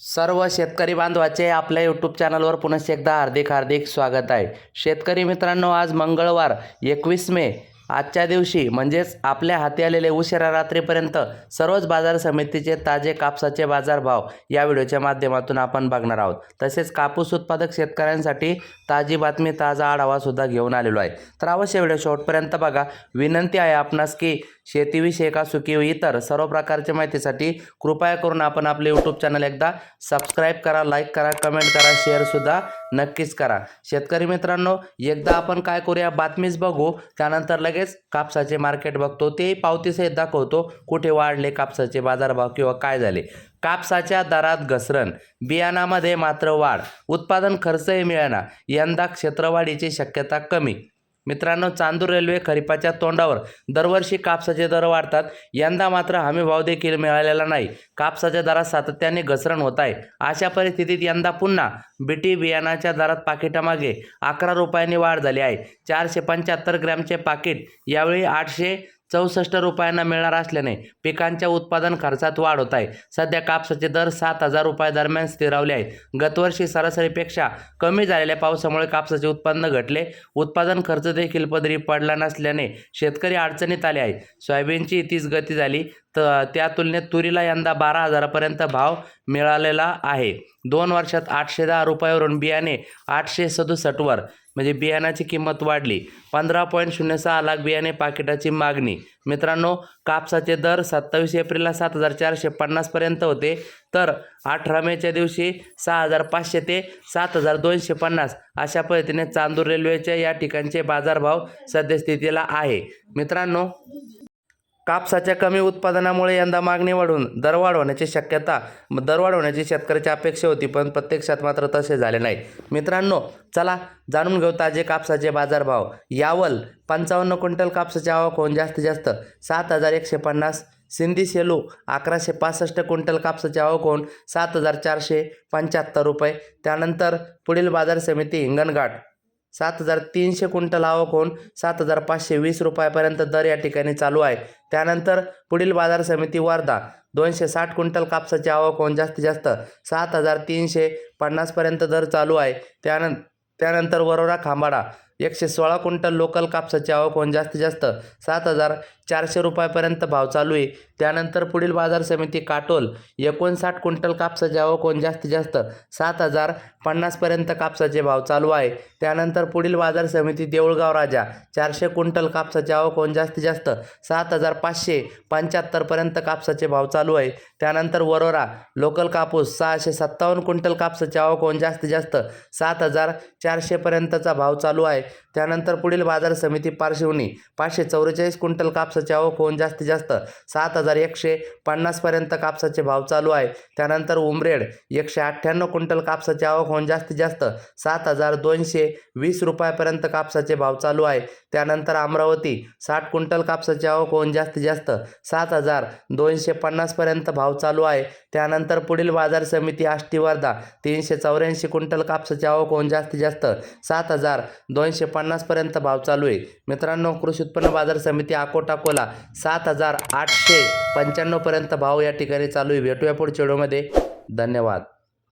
सर्व शेतकरी बांधवाचे आपल्या यूट्यूब चॅनलवर पुन्हा एकदा हार्दिक हार्दिक स्वागत आहे. शेतकरी मित्रांनो आज मंगळवार एकवीस मे आजच्या दिवशी म्हणजेच आपल्या हाती आलेले उशिरा रात्रीपर्यंत सर्वच बाजार समितीचे ताजे कापसाचे बाजारभाव या व्हिडिओच्या माध्यमातून आपण बघणार आहोत. तसेच कापूस उत्पादक शेतकऱ्यांसाठी ताजी बातमी ताजा आढावासुद्धा घेऊन आलेलो आहे. तर अवश्य व्हिडिओ शेवटपर्यंत बघा. विनंती आहे आपणास की शेतीविषयक असो किंवा इतर सर्व प्रकारच्या माहितीसाठी कृपया करून आपण आपले यूट्यूब चॅनल एकदा सबस्क्राईब करा लाईक करा कमेंट करा शेअरसुद्धा नक्कीच करा. शेतकरी मित्रांनो एकदा आपण काय करूया बातमीच बघू. त्यानंतर लगेच कापसाचे मार्केट बघतो. तेही पावतीसहित दाखवतो कुठे वाढले कापसाचे बाजारभाव किंवा काय झाले. कापसाच्या दरात घसरण. बियाणामध्ये मात्र वाढ. उत्पादन खर्चही मिळणार यंदा क्षेत्रवाढीची शक्यता कमी. मित्रांनो चांदूर रेल्वे खरीपाच्या तोंडावर दरवर्षी कापसाचे दर वाढतात. यंदा मात्र हमी भाव देखील मिळालेला नाही. कापसाच्या दरात सातत्याने घसरण होत आहे. अशा परिस्थितीत यंदा पुन्हा बीटी बियाणाच्या दरात पाकिटामागे अकरा रुपयांनी वाढ झाली आहे. चारशे पंच्याहत्तर ग्रॅमचे पाकिट यावेळी आठशे चौसष्ट रुपयांना मिळणार असल्याने पिकांच्या उत्पादन खर्चात वाढ होत आहे. सध्या कापसाचे दर सात हजार रुपया दरम्यान स्थिरावले आहेत. गतवर्षी सरासरीपेक्षा कमी झालेल्या पावसामुळे कापसाचे उत्पन्न घटले. उत्पादन खर्च देखील पदरी पडला नसल्याने शेतकरी अडचणीत आले आहेत. सोयाबीनची तीच गती झाली. तर त्या तुलनेत तुरीला यंदा बारा हजारापर्यंत भाव मिळालेला आहे. दोन वर्षात आठशे दहा रुपयावरून बियाणे आठशे सदुसष्टवर म्हणजे बियाणाची किंमत वाढली. पंधरा पॉईंट शून्य सहा लाख बियाणे पाकिटाची मागणी. मित्रांनो कापसाचे दर सत्तावीस एप्रिलला सात हजार चारशे पन्नासपर्यंत होते. तर अठरा मेच्या दिवशी सहा हजार पाचशे ते सात हजार दोनशे पन्नास अशा पद्धतीने चांदूर रेल्वेच्या या ठिकाणचे बाजारभाव सद्यस्थितीला आहे. मित्रांनो कापसाच्या कमी उत्पादनामुळे यंदा मागणी वाढून दरवाढ होण्याची शक्यता दरवाढ होण्याची शेतकऱ्याची अपेक्षा होती पण प्रत्यक्षात मात्र तसे झाले नाही. मित्रांनो चला जाणून घेऊ ताजे कापसाचे बाजारभाव. यावल पंचावन्न क्विंटल कापसाची आवक होऊन जास्तीत जास्त सात हजार एकशे पन्नास सिंधी सेलू अकराशे पासष्ट क्विंटल कापसाची आवक होऊन सात हजार चारशे पंच्याहत्तर रुपये. त्यानंतर पुढील बाजार समिती हिंगणघाट. सात हजार तीनशे क्विंटल आवक होऊन सात हजार पाचशे वीस रुपयापर्यंत दर या ठिकाणी चालू आहे. त्यानंतर पुढील बाजार समिती वर्धा दोनशे साठ क्विंटल कापसाची आवक होऊन जास्तीत जास्त सात हजार तीनशे पन्नासपर्यंत दर चालू आहे. त्यानं त्यानंतर वरोरा खांबाडा एकशे सोळा क्विंटल लोकल कापसाची आवक होऊन जास्तीत जास्त सात हजार चारशे रुपयापर्यंत भाव चालू आहे. त्यानंतर पुढील बाजार समिती काटोल एकोणसाठ क्विंटल कापसाची आवक होऊन जास्तीत जास्त सात हजार पन्नासपर्यंत कापसाचे भाव चालू आहे. त्यानंतर पुढील बाजार समिती देऊळगाव राजा चारशे क्विंटल कापसाची आवक होऊन जास्तीत जास्त सात हजार पाचशे पंच्याहत्तरपर्यंत कापसाचे भाव चालू आहे. त्यानंतर वरोरा लोकल कापूस सहाशे सत्तावन्न क्विंटल कापसाची आवक होऊन जास्तीत जास्त सात हजार चारशेपर्यंतचा भाव चालू आहे. त्यानंतर पुढील बाजार समिती पारशिवनी पाचशे चौवेचाळीस क्विंटल कापसाची आवक होऊन जास्तीत जास्त सात हजार एकशे पन्नासपर्यंत कापसाचे भाव चालू आहे. त्यानंतर उमरेड एकशे अठ्ठ्याण्णव क्विंटल कापसाची आवक होऊन जास्तीत जास्त सात हजार दोनशे वीस रुपयापर्यंत कापसाचे भाव चालू आहे. त्यानंतर अमरावती साठ क्विंटल कापसाची आवक होऊन जास्तीत जास्त सात हजार दोनशे पन्नासपर्यंत भाव चालू आहे. त्यानंतर पुढील बाजार समिती आष्टी वर्धा तीनशे चौऱ्याऐंशी क्विंटल कापसाची आवक होऊन जास्तीत जास्त सात हजार दोनशे पन्नासपर्यंत भाव चालू आहे. मित्रांनो कृषी उत्पन्न बाजार समिती अकोट अकोला सात हजार आठशे पंच्याण्णवपर्यंत भाव या ठिकाणी चालू आहे. भेटूया पुढच्या व्हिडिओमध्ये. धन्यवाद.